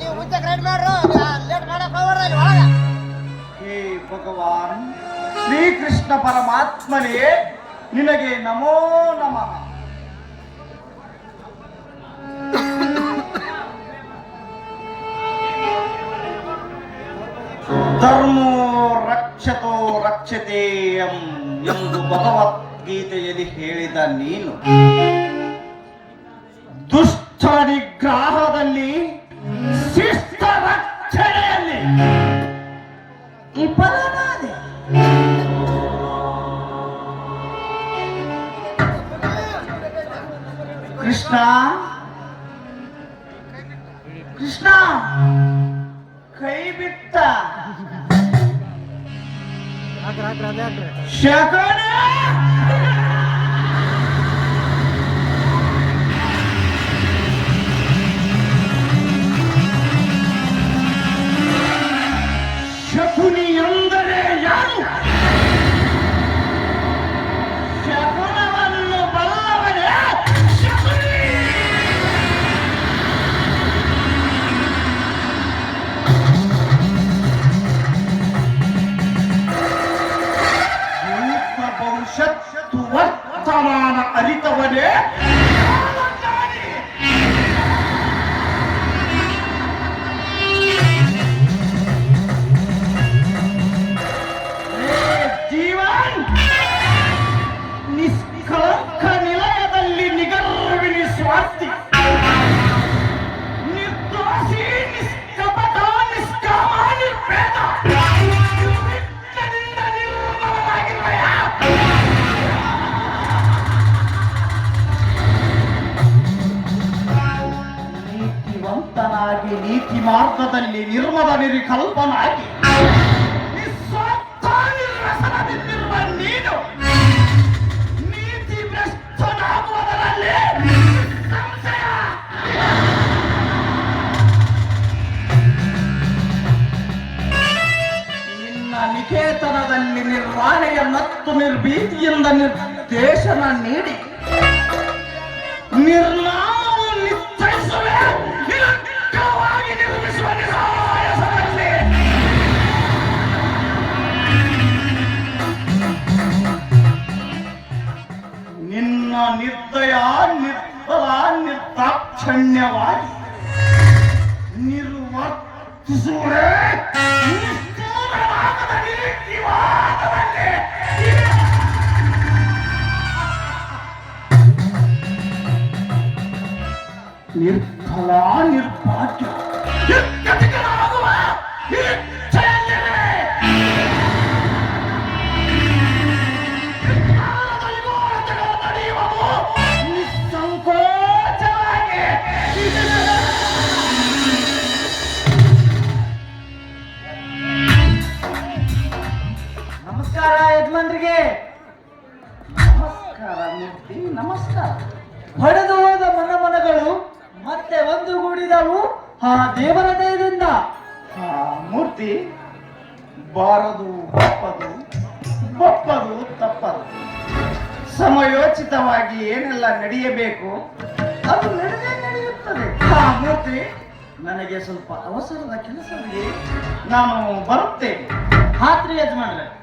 ನೀವು ಮುಂಚೆ ರೆಡಿ ಮಾಡ್ರು ಲೇಟ್ ಹೇ ಭಗವಾನ್, ಶ್ರೀಕೃಷ್ಣ ಪರಮಾತ್ಮನೇ, ನಿನಗೆ ನಮೋ ನಮ. ಧರ್ಮೋ ರಕ್ಷತೋ ರಕ್ಷತೆ ಎಂದು ಭಗವದ್ಗೀತೆಯಲ್ಲಿ ಹೇಳಿದ ನೀನು ದುಷ್ಟ ನಿಗ್ರಹದಲ್ಲಿ ಶಿಷ್ಟ ರಕ್ಷಣೆಯಲ್ಲಿ ವಿಫಲನಾದೆ ಕೃಷ್ಣ. ಕೃಷ್ಣ. ಕೈ ಬಿಟ್ಟ. ಶಕುನಿ. ನೀತಿವಂತನಾಗಿ ನೀತಿ ಮಾರ್ಗದಲ್ಲಿ ನಿರ್ಮದ ನಿರಿಕಲ್ಪನಾಗಿ ನಿಕೇತನದಲ್ಲಿ ನಿರ್ವಹಣೆಯ ಮತ್ತು ನಿರ್ಭೀತಿಯಿಂದ ನಿರ್ದೇಶನ ನೀಡಿ. ನಿರ್ನಾಮವು ನಿಶ್ಚಯಿಸುವೆ ನಿನ್ನ ನಿರ್ದಯ ನಿರ್ಬಲ ನಿರ್ದಾಕ್ಷಣ್ಯವಾಗಿ ನಿರ್ವರ್ತಿಸುವೇ ನಿರ್ಫಲ ನಿರ್ಭಾಗ್ಯ. ನಮಸ್ಕಾರ ಯಜಮಾನ್ರಿಗೆ. ನಮಸ್ಕಾರ ನಮಸ್ಕಾರ. ಹೊಡೆದು ಹೋದ ಮನ ಮನಗಳು ಮತ್ತೆ ಒಂದುಗೂಡಿದವು ಆ ದೇವರ ದಯದಿಂದ. ಆ ಮೂರ್ತಿ ಬಾರದು ಬಪ್ಪದು ಬಪ್ಪದು ತಪ್ಪದು. ಸಮಯೋಚಿತವಾಗಿ ಏನೆಲ್ಲ ನಡೆಯಬೇಕು ಅದು ನಡೆದೇ ನಡೆಯುತ್ತದೆ. ಆ ಮೂರ್ತಿ ನನಗೆ ಸ್ವಲ್ಪ ಅವಸರದ ಕೆಲಸವಿದೆ. ನಾನು ಬರುತ್ತೇನೆ. ಹಾತ್ರಿ ಯಜಮಾನ್ರೆ